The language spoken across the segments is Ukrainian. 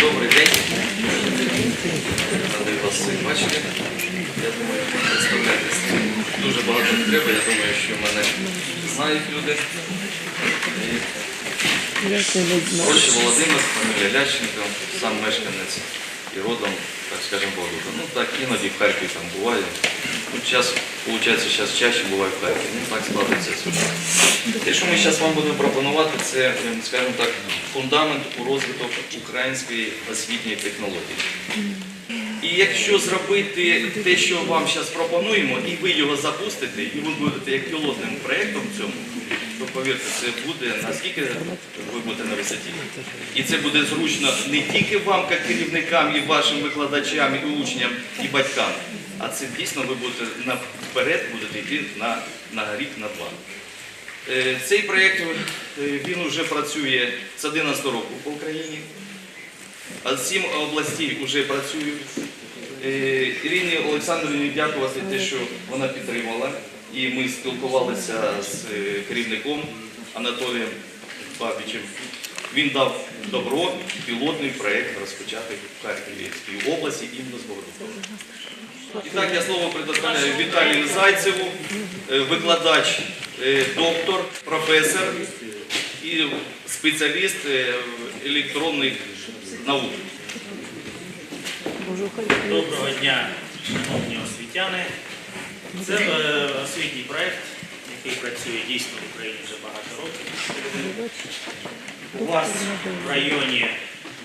Добрий день. Радий вас всіх бачити. Я думаю, представлятись дуже багато треба. Я думаю, що мене знають люди. І Володимир, фамілія Лященко, сам мешканець і родом, так скажемо, Богодуха. Ну так, іноді в Харкові там буває. Ну, час, виходить, зараз чаще буває в Харкові. Ну так складається судьба. Те, що ми зараз вам будемо пропонувати, це, скажімо так, фундамент у розвиток української освітньої технології. І якщо зробити те, що вам зараз пропонуємо, і ви його запустите, і ви будете як пілотним проєктом цьому, то повірте, це буде наскільки ви будете на висоті. І це буде зручно не тільки вам, як керівникам, і вашим викладачам, і учням, і батькам, а це дійсно ви будете наперед будете йти на, на рік, на два. Е, Цей проєкт е, він вже працює з 11 року по Україні. А Сім областей вже працюють. Е, Ірині Олександрівні дякувати за те, що вона підтримала. І ми спілкувалися з керівником Анатолієм Бабічем. Він дав добро, пілотний проєкт розпочати в Харківській області іменно з Богодухова. І так я слово предоставляю Віталію Зайцеву, е, викладач, е, доктор, професор і спеціаліст е, електронних наук. Доброго дня, шановні освітяни. Це освітній проєкт, який працює дійсно в Україні вже багато років. У вас в районі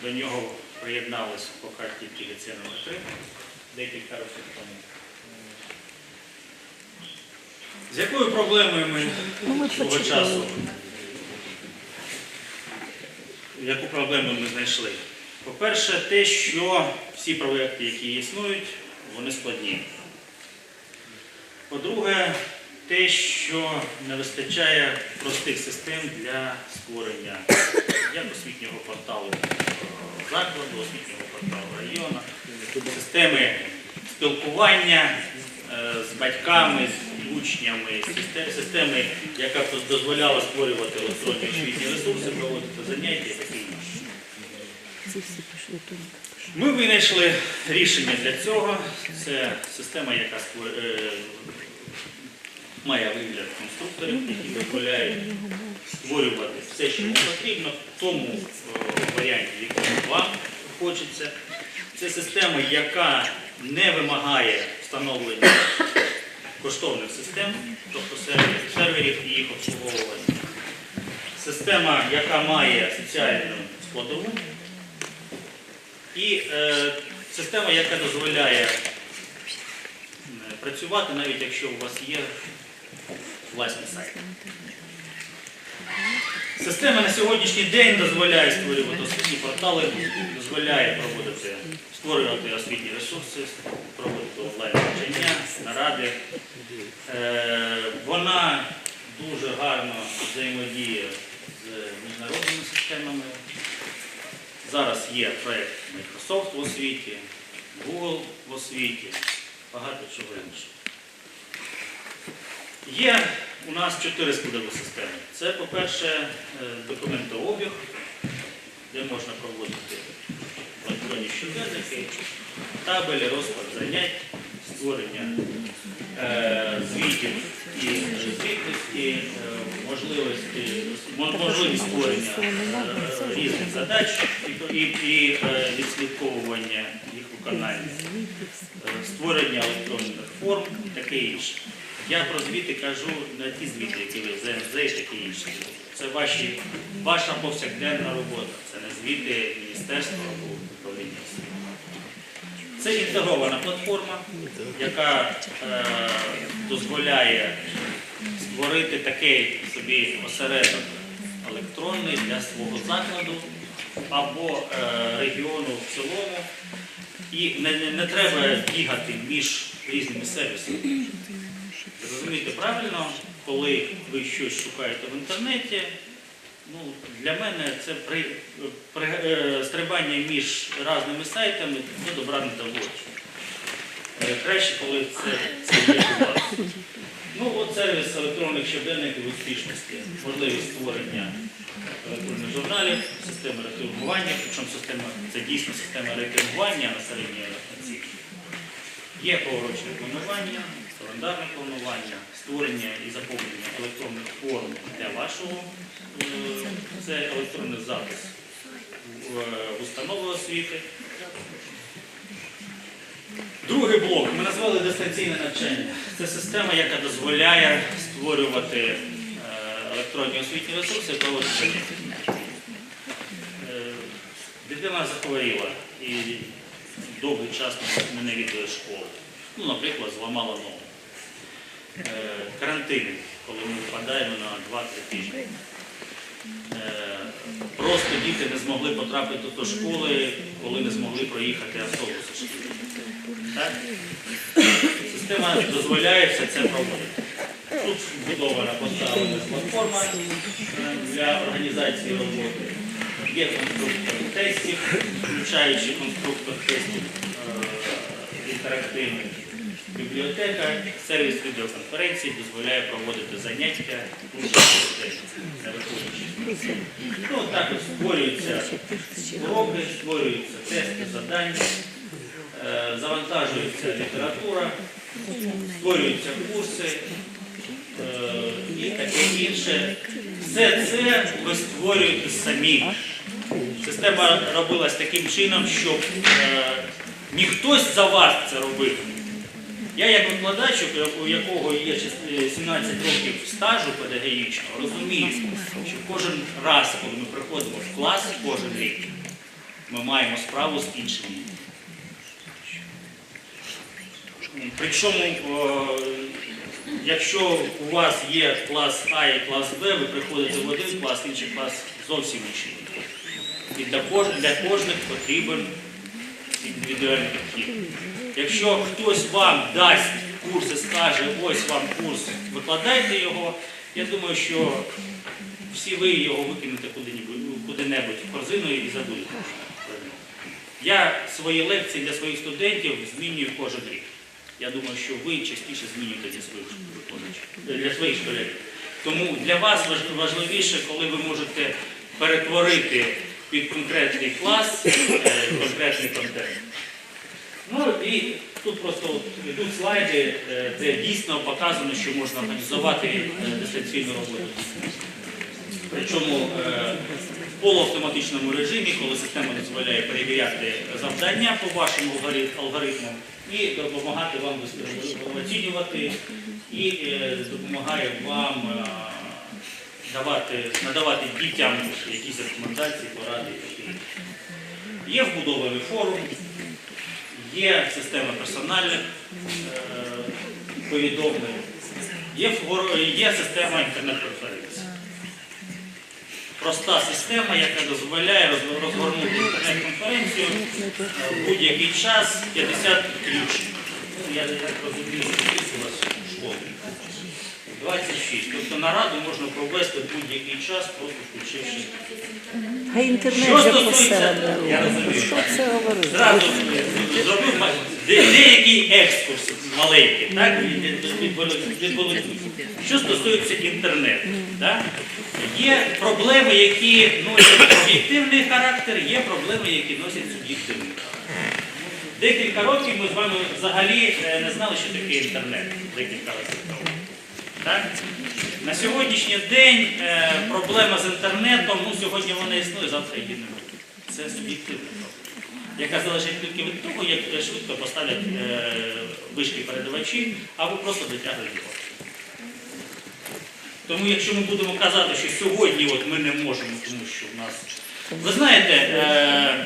до нього приєдналось поки тільки ліцей номер 3 декілька років тому. З якою проблемою ми свого часу? Яку проблему ми знайшли? По-перше, те, що всі проекти, які існують, вони складні. По-друге, те, що не вистачає простих систем для створення як освітнього порталу закладу, освітнього порталу району, системи спілкування е, з батьками, з учнями, системи, яка дозволяла створювати електронні освітні ресурси, проводити заняття і таке інше. Ми винайшли рішення для цього. Це система, яка е, має вигляд конструкторів, які дозволяють створювати все, що потрібно, в тому е, варіанті, якому вам хочеться. Це система, яка не вимагає встановлення коштовних систем, тобто серверів, і їх обслуговування. Система, яка має соціальну складову, і е, система, яка дозволяє е, працювати, навіть якщо у вас є власний сайт. Система на сьогоднішній день дозволяє створювати освітні портали, дозволяє проводити, створювати освітні ресурси, проводити онлайн навчання, наради. Е, Вона дуже гарно взаємодіє з міжнародними системами. Зараз є проєкт Microsoft в освіті, Google в освіті, багато чого іншого. Є у нас чотири складові системи. Це, по-перше, е, документообіг, де можна проводити електронні щоденники, табелі, розклад занять, створення е, звітів і звітності, е, можливості, можливість створення е, різних задач і, і, е, відслідковування їх виконання, е, створення електронних форм і таке інше. Я про звіти кажу не ті звіти, які ви в ЗНЗ і таке інше. Це ваші, ваша повсякденна робота, це не звіти міністерства або. Це інтегрована платформа, яка е, дозволяє створити такий собі осередок електронний для свого закладу або е, регіону в цілому. І не, треба бігати між різними сервісами. Зрозумійте правильно, коли ви щось шукаєте в інтернеті, ну, для мене це при, при, е, стрибання між різними сайтами до добра не доводить. Е, Краще, коли це, це є у вас. Ну, от сервіс електронних щоденників успішності, можливість створення електронних журналів, системи рейтингування, причому система, це дійсно система рейтингування на середній оцінці. Є поворочне планування, календарне планування, створення і заповнення електронних форм для вашого, це електронний запис в е, установи освіти. Другий блок ми назвали дистанційне навчання. Це система, яка дозволяє створювати е, електронні освітні ресурси проводити заняття. Е, Дитина захворіла і довгий час не- не відвідує школу. Ну, наприклад, зламала ногу. Карантин, коли ми впадаємо на 2-3 тижні. Е, Просто діти не змогли потрапити до школи, коли не змогли проїхати автобуси шкільні. Так? Система дозволяє все це проводити. Тут вбудована поставлена платформа е, для організації роботи. Є конструктор тестів, включаючи конструктор тестів е, інтерактивних. Бібліотека, сервіс відеоконференції дозволяє проводити заняття швидко. Ну, також створюються уроки, створюються тести, завдання, е, завантажується література, створюються курси е, і таке інше. Все це ви створюєте самі. Система робилась таким чином, щоб е, ніхтось за вас це робив. Я як викладач, у якого є е, 17 років стажу педагогічного, розумію, що кожен раз, коли ми приходимо в клас, кожен рік, ми маємо справу з іншими. Причому, якщо у вас є клас А і клас Б, ви приходите в один клас, інший клас зовсім інший. І для кожних потрібен індивідуальний підхід. Якщо хтось вам дасть курс і скаже, ось вам курс, викладайте його, я думаю, що всі ви його викинете куди-небудь, куди-небудь в корзину і про. Я свої лекції для своїх студентів змінюю кожен рік. Я думаю, що ви частіше змінюєте для своїх викладачів, для своїх школярів. Тому для вас важливіше, коли ви можете перетворити під конкретний клас е, конкретний контент. Ну і тут просто йдуть слайди, е, де дійсно показано, що можна організувати е, дистанційну роботу. Причому в полуавтоматичному режимі, коли система дозволяє перевіряти завдання по вашим алгорит- алгоритмам і допомагати вам оцінювати, і допомагає вам давати, надавати дітям якісь рекомендації, поради. Є вбудований форум, є система персональних е, повідомлень, є, є система інтернет-конференцій. Проста система, яка дозволяє розгорнути інтернет-конференцію е, в будь-який час 50 ключів. Ну, я розумію, скільки у вас в школі. 26. Тобто нараду можна провести в будь-який час, просто включивши. А інтернет Що вже стосується, я розумію. Що це говорить? Зразу зробив ма- де- деякий екскурс маленький, так, від- від- від- від Володимира. Що стосується інтернету, так, є проблеми, які носять об'єктивний характер, є проблеми, які носять суб'єктивний характер. Декілька років ми з вами взагалі е, не знали, що таке інтернет. Декілька років тому. Так? На сьогоднішній день е, проблема з інтернетом, ну сьогодні вона існує, завтра її немає. Це суб'єктивна проблема, яка залежить тільки від того, як е, швидко поставлять е, вишки передавачі, або просто дотягують його. Тому якщо ми будемо казати, що сьогодні от ми не можемо, тому що в нас. Ви знаєте, е,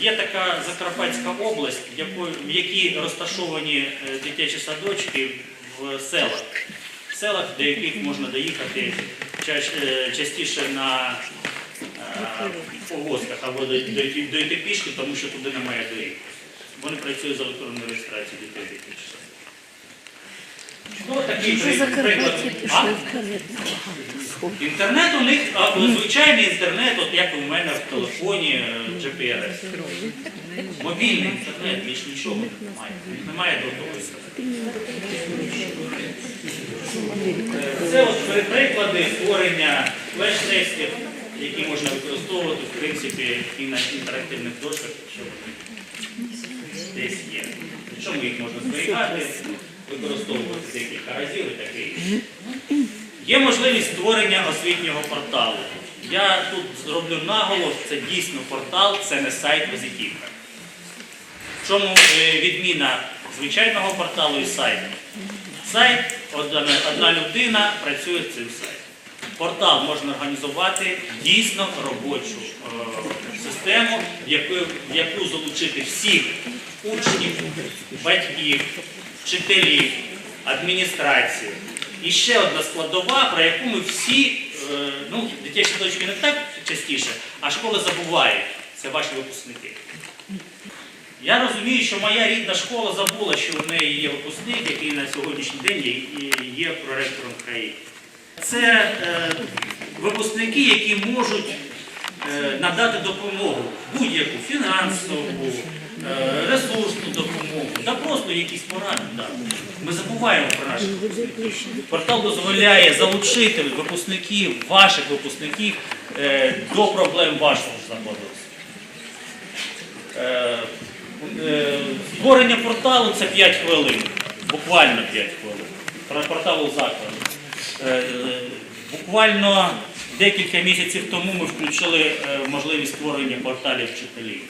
Є така Закарпатська область, в якій розташовані е, дитячі садочки в селах. В селах, до яких можна доїхати е, частіше на е, повозках або дойти, пішки, тому що туди немає доріг. Вони працюють з електронною реєстрацією дітей дитячих. Ну, такий приклад. А? Інтернет у них а, звичайний інтернет, от як у мене в телефоні е, GPRS. Мобільний інтернет, більш нічого немає. Немає дотової. Це от при- приклади створення флеш-тестів, які можна використовувати в принципі і на інтерактивних дошках, якщо вони десь є. Причому їх можна зберігати, використовувати декілька разів і таке інше. Є можливість створення освітнього порталу. Я тут зроблю наголос, це дійсно портал, це не сайт визитівка. Чому е, відміна звичайного порталу і сайту? Сайт, одна, людина працює цим сайтом. Портал можна організувати дійсно робочу е, систему, в яку, залучити всіх учнів, батьків, вчителів, адміністрацію. І ще одна складова, про яку ми всі, е, ну, дитячі точки не так частіше, а школа забуває. Це ваші випускники. Я розумію, що моя рідна школа забула, що в неї є випускник, який на сьогоднішній день є- проректором країни. Це е, випускники, які можуть е, надати допомогу будь-яку фінансову, е, ресурсну допомогу, та просто якісь поради. Ми забуваємо про наших випускників. Портал дозволяє залучити випускників, ваших випускників до проблем вашого закладу. Створення порталу це 5 хвилин, буквально 5 хвилин. Порталу закладу. Е, е, Буквально декілька місяців тому ми включили е, можливість створення порталів вчителів.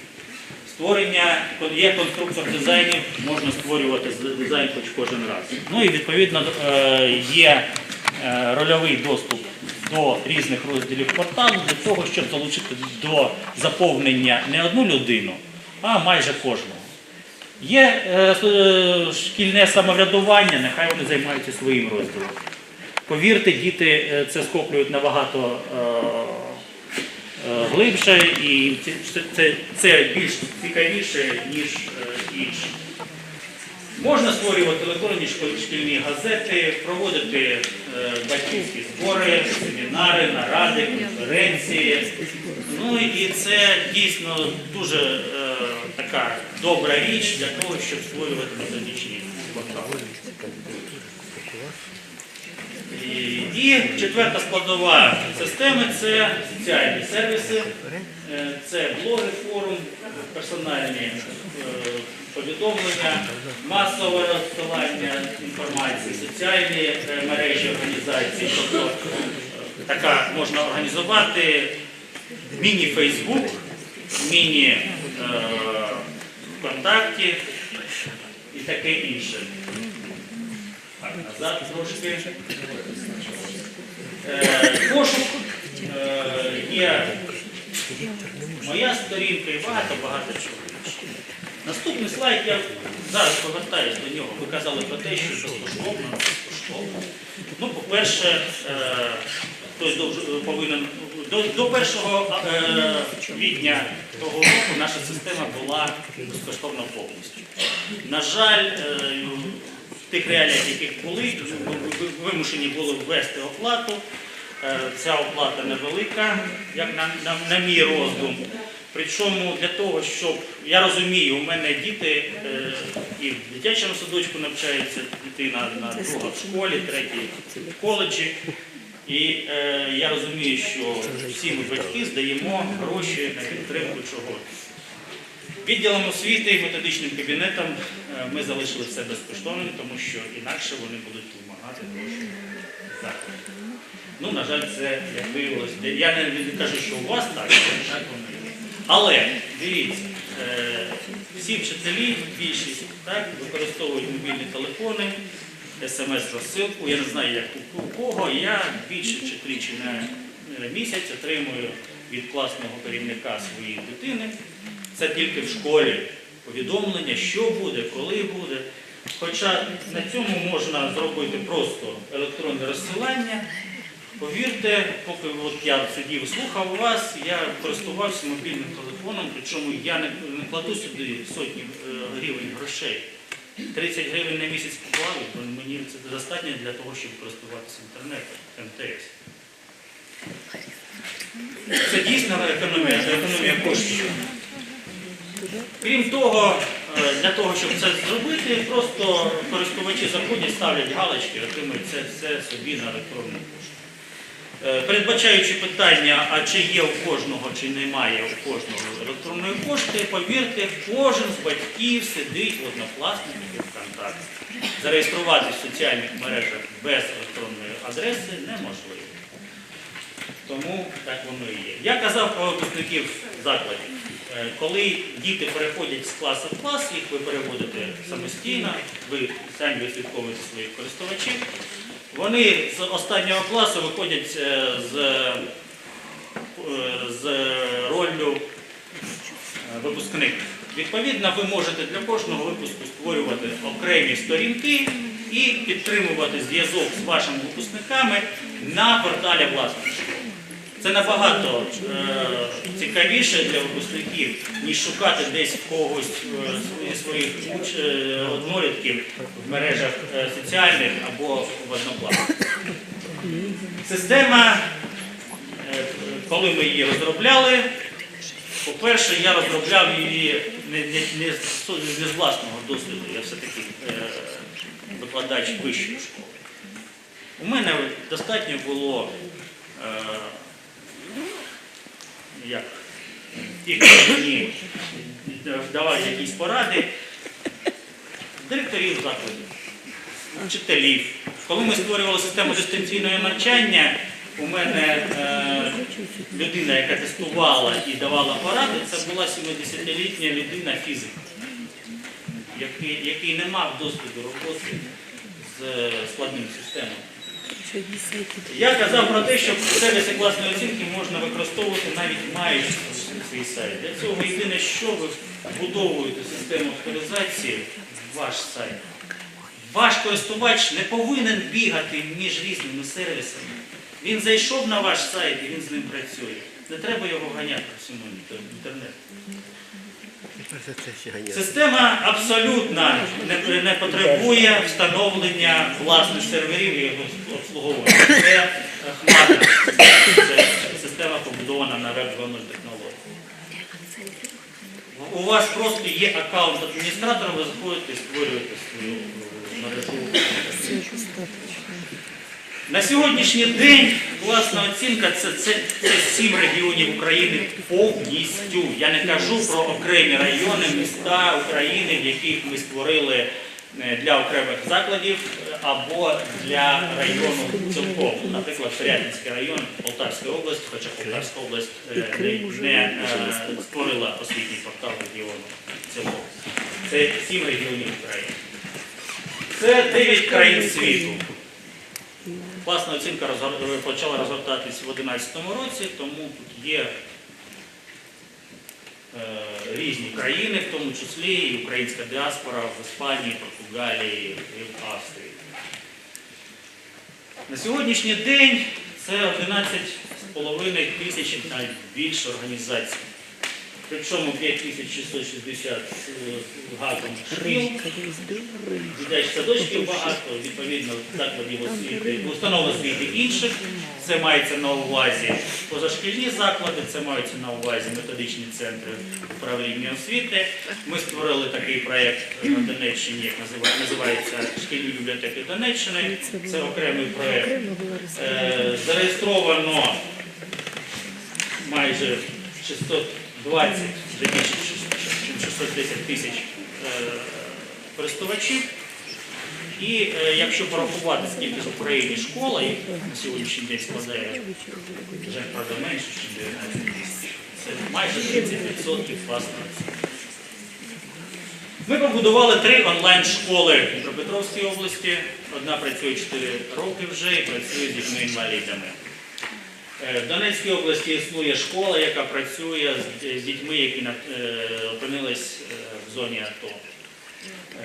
Створення є конструктор дизайнів, можна створювати дизайн хоч кожен раз. Ну і відповідно е, є е, рольовий доступ до різних розділів порталу для того, щоб залучити до заповнення не одну людину, а майже кожного. Є е, е, шкільне самоврядування, нехай вони займаються своїм розділом. Повірте, діти е, це схоплюють набагато глибше і це, це- більш цікавіше, ніж інше. Можна створювати електронні шкільні газети, проводити батьківські збори, семінари, наради, конференції. Ну і це дійсно дуже така добра річ для того, щоб створювати методичні портали. І, четверта складова системи це соціальні сервіси, Е, це блоги, форум, персональні е, повідомлення, масове розсилання інформації, соціальні е, мережі організацій. Тобто така можна організувати міні-Фейсбук, міні е, ВКонтакті і таке інше. Так, назад трошки. Е, Пошук е, є моя сторінка і багато-багато чого. Наступний слайд, я зараз повертаюся до нього. Ви казали про те, що безкоштовно, безкоштовно. Ну, по-перше, е, хтось повинен до, до 1 е, квітня того року наша система була безкоштовна повністю. На жаль, е, в тих реаліях, яких були, ви- ви- вимушені були ввести оплату. Е, Ця оплата невелика, як на, на, на мій роздум. Причому для того, щоб я розумію, у мене діти е, і в дитячому садочку навчається дитина на друга в школі, третій в коледжі. І е, я розумію, що всі ми батьки здаємо гроші на підтримку чогось. Відділом освіти і методичним кабінетом е, ми залишили все безкоштовним, тому що інакше вони будуть вимагати гроші закладу. Ну, на жаль, це як виявилось. Я не не кажу, що у вас так, але так воно є. Але дивіться, е, всі вчителі, більшість так, використовують мобільні телефони, смс-розсилку. Я не знаю, як у кого. Я більше чи тричі на е, місяць отримую від класного керівника своєї дитини. Це тільки в школі повідомлення, що буде, коли буде. Хоча на цьому можна зробити просто електронне розсилання. Повірте, поки от я сидів слухав вас, я користувався мобільним телефоном, причому я не, не кладу сюди сотні е, гривень грошей. 30 гривень на місяць поклав, то мені це достатньо для того, щоб користуватися інтернетом, МТС. Це дійсно економія, економія коштів. Крім того, е, для того, щоб це зробити, просто користувачі заходять, ставлять галочки, отримують це все собі на електронну пошту. Е, Передбачаючи питання, а чи є у кожного, чи немає у кожного електронної пошти, повірте, кожен з батьків сидить в однокласниках ВКонтакті. Зареєструватися в соціальних мережах без електронної адреси неможливо. Тому так воно і є. Я казав про випускників закладів. Е, Коли діти переходять з класу в клас, їх ви переводите самостійно, ви самі відслідковуєте своїх користувачів. Вони з останнього класу виходять е, з, е, з роллю е, випускник. Відповідно, ви можете для кожного випуску створювати окремі сторінки і підтримувати зв'язок з вашими випускниками на порталі власної школи. Це набагато е, цікавіше для випускників, ніж шукати десь когось е, своїх е, однолітків в мережах е, соціальних або в однокласах. Система, е, коли ми її розробляли, по-перше, я розробляв її не, не, не, не з власного досвіду, я все-таки е, викладач вищої школи. У мене достатньо було е, як ті, хто мені давав якісь поради, директорів закладів, вчителів. Коли ми створювали систему дистанційного навчання, у мене е, людина, яка тестувала і давала поради, це була 70-літня людина фізик, який, який не мав досвіду роботи з е, складними системами. Я казав про те, що сервіси класної оцінки можна використовувати навіть маючи свій сайт. Для цього єдине, що ви вбудовуєте систему авторизації в ваш сайт. Ваш користувач не повинен бігати між різними сервісами. Він зайшов на ваш сайт і він з ним працює. Не треба його ганяти по всьому інтернету. Система абсолютно не, не потребує встановлення власних серверів і обслуговування. Це е, хмарна система. Це система побудована на Web 2.0 технології. У вас просто є аккаунт адміністратора, ви заходите і створюєте свою е, мережу. На сьогоднішній день власна оцінка це, сім регіонів України повністю. Я не кажу про окремі райони, міста України, в яких ми створили е, для окремих закладів е, або для району цілком. Наприклад, Пирятинський район Полтавської області, хоча Полтавська область е, не, створила освітній портал регіону цілком. Це сім регіонів України. Це дев'ять країн світу. Власна оцінка почала розгортатись в 2011 році, тому тут є е, різні країни, в тому числі і українська діаспора в Іспанії, Португалії і в Австрії. На сьогоднішній день це 11,5 тисяч навіть більше організацій. Причому 5660 гатом шкіл, дитячих садочків багато, відповідно закладів освіти, установ освіти інших. Це мається на увазі позашкільні заклади, це мається на увазі методичні центри управління освіти. Ми створили такий проєкт на Донеччині, як називається Шкільні бібліотеки Донеччини. Це окремий проєкт. Е, Зареєстровано майже 620, вже більше ніж 610 тисяч е, користувачів. І е, якщо порахувати, скільки в Україні школа, їх на сьогоднішній день складає вже правда менше, ніж 19 тисяч. Це майже 30% власної оцінки. Ми побудували три онлайн-школи в Дніпропетровській області. Одна працює 4 роки вже і працює з дітьми-інвалідами. Е, В Донецькій області існує школа, яка працює з- дітьми, які е, опинились е, в зоні АТО.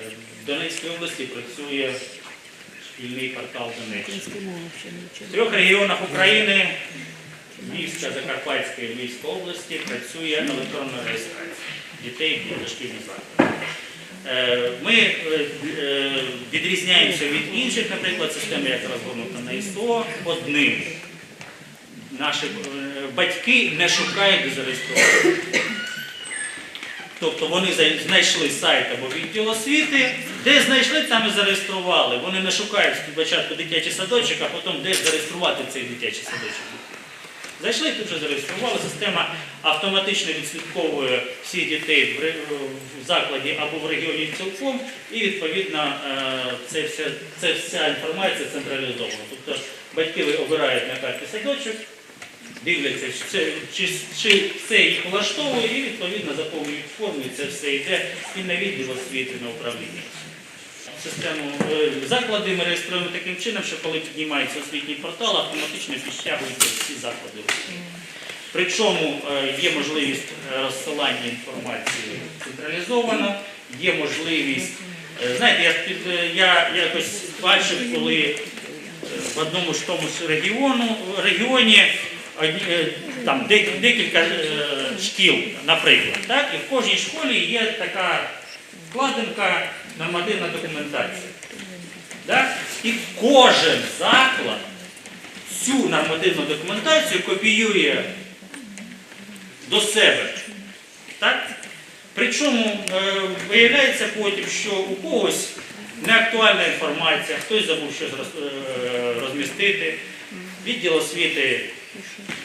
Е, В Донецькій області працює шкільний портал Донеччини. В трьох регіонах України Львівська, Закарпатська і Львівська області працює електронна реєстрація дітей в дошкільні заклади. Е, Ми е, е, відрізняємося від інших, наприклад, систем, яка розгорнута на ІСО, одним. Наші е, батьки не шукають зареєструвати. Тобто вони знайшли сайт або відділ освіти, де знайшли, там і зареєстрували. Вони не шукають спочатку дитячий садочок, а потім де зареєструвати цей дитячий садочок. Зайшли, тут же зареєстрували. Система автоматично відслідковує всіх дітей в закладі або в регіоні цілком, і відповідно е, це вся, це вся інформація централізована. Тобто батьки обирають на карті садочок, дивляться, чи, це- чи, чи все їх влаштовує, і відповідно заповнюють форму, і це все йде і на відділ освіти на управління. Систему е, заклади ми реєструємо таким чином, що коли піднімається освітній портал, автоматично підтягуються всі заклади. Причому е, є можливість розсилання інформації централізовано, є можливість. е, Знаєте, я, під- е, я якось бачив, коли в одному ж тому ж регіону, регіоні там декілька е, шкіл, наприклад, так? і в кожній школі є така вкладинка нормативна документація. Так? І кожен заклад цю нормативну документацію копіює до себе. Так? Причому е, виявляється потім, що у когось неактуальна інформація, хтось забув щось роз- е, розмістити. Відділ освіти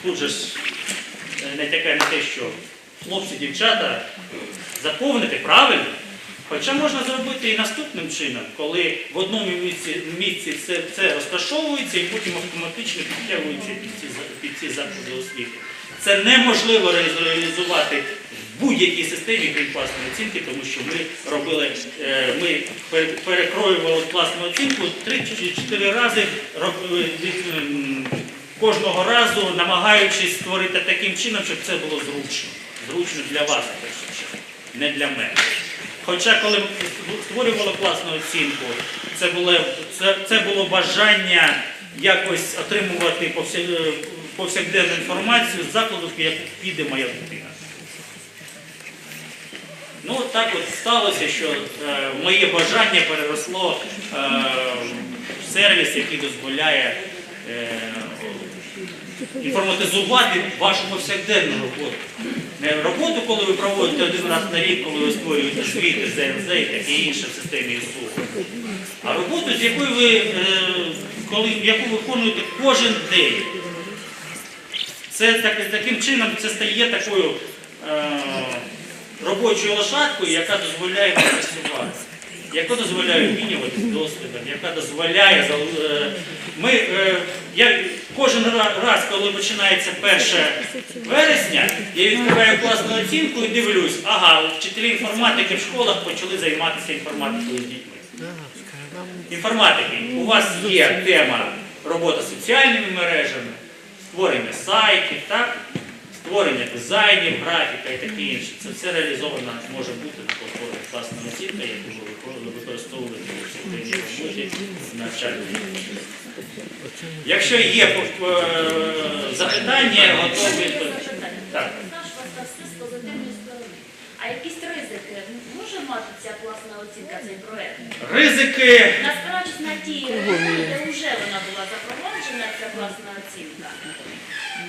тут же ж е, натякає на те, що хлопці, дівчата заповнити правильно. Хоча можна зробити і наступним чином, коли в одному місці, місці це, це розташовується і потім автоматично підтягується під ці, під ці заклади освіти. Це неможливо реалізувати в будь-якій системі, крім класної оцінки, тому що ми робили, е, ми перекроювали класну оцінку три чи чотири рази, робили, м, кожного разу намагаючись створити таким чином, щоб це було зручно. Зручно для вас, не для мене. Хоча коли створювали класну оцінку, це було, це, це було бажання якось отримувати повсяк- повсякденну інформацію з закладу, в піде моя дитина. Ну так от сталося, що е, моє бажання переросло е, в сервіс, який дозволяє е, інформатизувати вашу повсякденну роботу. Не роботу, коли ви проводите один раз на рік, коли ви створюєте звіти, ЗНЗ і таке інше в системі ІСУ, а роботу, з якою ви, е, коли, яку виконуєте кожен день. Це так, таким чином це стає такою е, робочою лошадкою, яка дозволяє працювати, яка дозволяє обмінюватися досвідом, яка дозволяє е, ми, е, я кожен раз, коли починається 1 вересня, я відкриваю класну оцінку і дивлюсь, ага, вчителі інформатики в школах почали займатися інформатикою з дітьми. Інформатики. У вас є тема робота з соціальними мережами, створення сайтів, так? створення дизайнів, графіка і таке інше. Це все реалізовано може бути на платформі класна оцінка, яку ви вико- використовуєте у всій роботі в навчальній. Якщо є е, запитання, готові. то- Так. Наш з позитивної сторони. А якісь ризики може мати ця класна оцінка, цей проект? Ризики. Наспираючись на ті де вже вона була запроваджена, ця класна оцінка.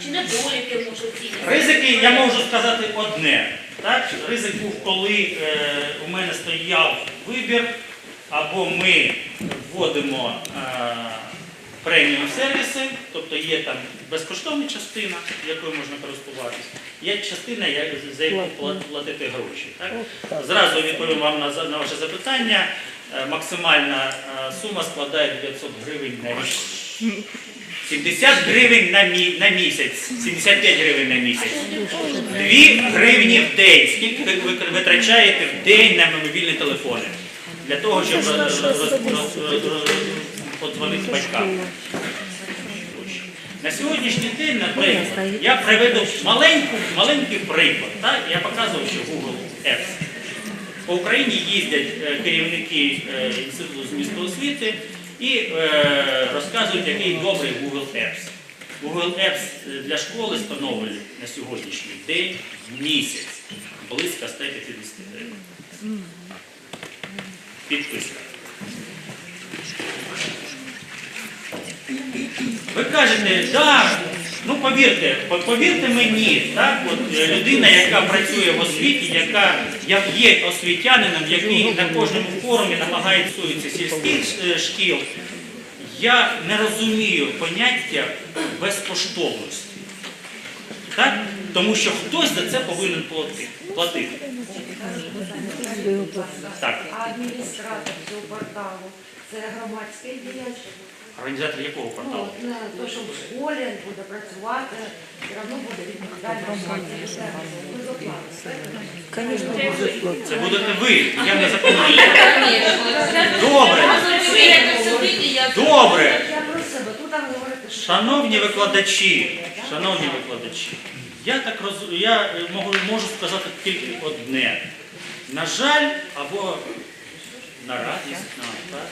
Чи недоліки може оцінювати? Ризики, я можу сказати одне. Так? Ризик був, коли е, у мене стояв вибір, або ми вводимо е, преміум сервіси, тобто є там безкоштовна частина, якою можна користуватися, є частина, як- за яку платити гроші. Так? Зразу відповім вам на, на ваше запитання. Е, Максимальна е, сума складає 900 гривень на рік. 70 гривень на, мі- на місяць, 75 гривень на місяць. 2 гривні в день. Скільки ви ви витрачаєте в день на мобільні телефони? Для того, щоб роз- роз- роз- подзвонити батькам. На сьогоднішній день, наприклад, я приведу маленьку, маленький приклад. Так? Я показував, що Google Apps. По Україні їздять е, керівники е, інституту змісту освіти і е, розказують, який добрий Google Apps. Google Apps для школи встановлює на сьогоднішній день в місяць близько 150 гривень. Підписка. Ви кажете, да, Ну, повірте, повірте мені, так, от е, людина, яка працює в освіті, яка як є освітянином, який на кожному форумі намагається сільських е, шкіл, я не розумію поняття безкоштовності. Так? Тому що хтось за це повинен плати- платити. Так, адміністратор цього порталу це громадське діяче. Організатор якого Ну, порталу? от на що в школі буде працювати, все одно буде відповідальність. Конечно, безусловно. Це будете ви, я не запам'ятаю. Добре, добре. Я про себе, тут там говорити, що Шановні викладачі, шановні викладачі, я так роз... я е, можу, можу сказати тільки одне. На жаль, або на радість нам, так?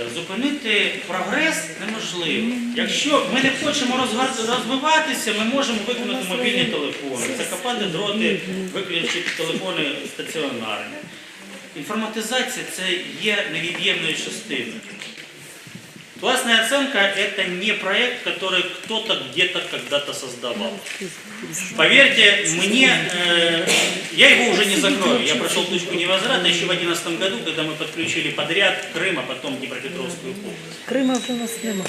Е, зупинити прогрес неможливо. Якщо ми не хочемо розвиватися, ми можемо виконати мобільні телефони, закопати дроти, виключити телефони стаціонарні. Інформатизація це є невід'ємною частиною. Классная оценка – это не проект, который кто-то где-то когда-то создавал. Поверьте, мне, э, я его уже не закрою. Я прошел точку невозврата еще в 2011 году, когда мы подключили подряд Крым, а потом Днепропетровскую область. Крима вже у нас нема.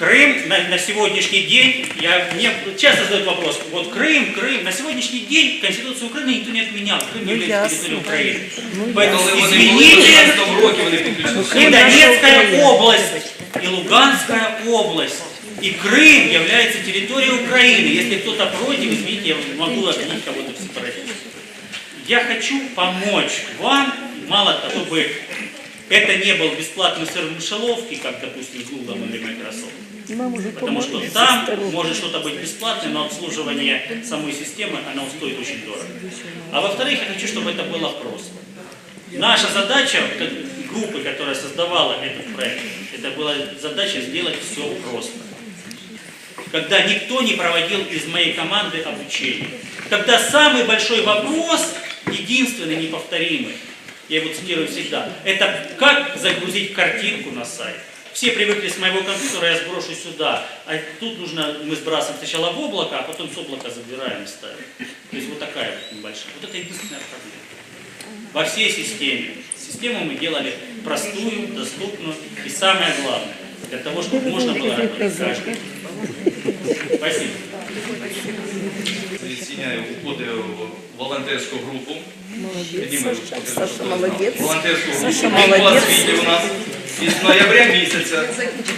Крым на, на сегодняшний день, я, мне часто задают вопрос, вот Крым, Крым, на сегодняшний день Конституцию Украины никто не отменял, Крым Ну, является территорией Украины. Ну, Поэтому, извините, 16 році, вони підключилися. и Донецкая область, и Луганская область, и Крым является территорией Украины. Если кто-то против, извините, я могу обвинить кого-то в сепаратизме. Я хочу помочь вам, мало того, чтобы это не был бесплатный сыр в мышеловке, как, допустим, Google или Microsoft. Потому что там может что-то быть бесплатное, но обслуживание самой системы, оно стоит очень дорого. А во-вторых, я хочу, чтобы это было просто. Наша задача, группы, которая создавала этот проект, это была задача сделать все просто. Когда никто не проводил из моей команды обучение. Когда самый большой вопрос, единственный, неповторимый, я его цитирую всегда, это как загрузить картинку на сайт. Все привыкли с моего компьютера, я сброшу сюда. А тут нужно, мы сбрасываем сначала в облако, а потом с облака забираем и ставим. То есть вот такая вот небольшая. Вот это единственная проблема. Во всей системе. Систему мы делали простую, доступную и самое главное, для того, чтобы можно было работать каждый. Спасибо. Сіня входить в волонтерську групу. Молодець, Підніми Саша. руку, Саша покажи, молодець. Волонтерську групу. Саша Він по молодець. освіті у нас із ноября місяця.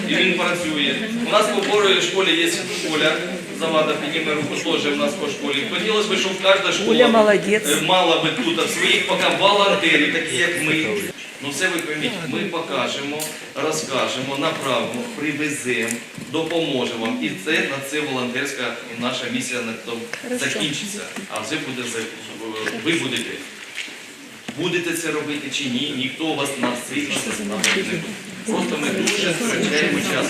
І він працює. У нас по Боровій школі є Завада, підніме руку теж у нас по школі. Хотілося б, щоб кожна школа молодець. е, мала би тут своїх поки волонтерів, такі як ми. Ну все ви пойміть, ми покажемо, розкажемо, направимо, привеземо, допоможемо вам. І це на це волонтерська наша місія на тому закінчиться. А вже буде ви будете. Будете це робити чи ні, ніхто вас насильно заставити не буде. Просто ми дуже втрачаємо час.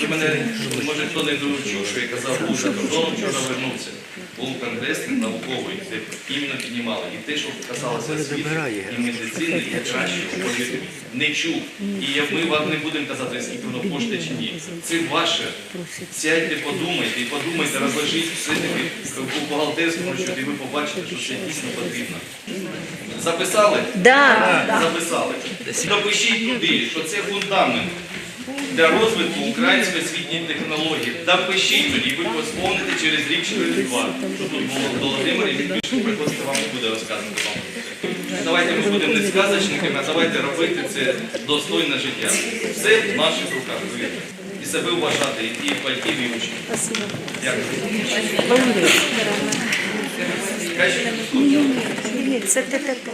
Ви мене, може хто не доручив, що я казав, дуже кордону вчора вернувся. Був конгрес науковий, де іменно піднімали. І те, що касалося освіти і медицини, я краще не чув. І ми вам не будемо казати, скільки воно коштує чи ні. Це ваше. Сядьте, подумайте і подумайте, розложіть все-таки у бухгалтерському щодо, і ви побачите, що це дійсно потрібно. Записали? Да. Записали. Допишіть туди, що це фундамент для розвитку української освітньої технології. Допишіть тоді, ви посповните через рік, через два. Що тут було Володимирі, він більше вам буде розказувати вам. Давайте ми будемо не сказочниками, а давайте робити це достойне життя. Все в наших руках, повірте. І себе вважати, і батьків, і учнів. Дякую. Це. ТТП.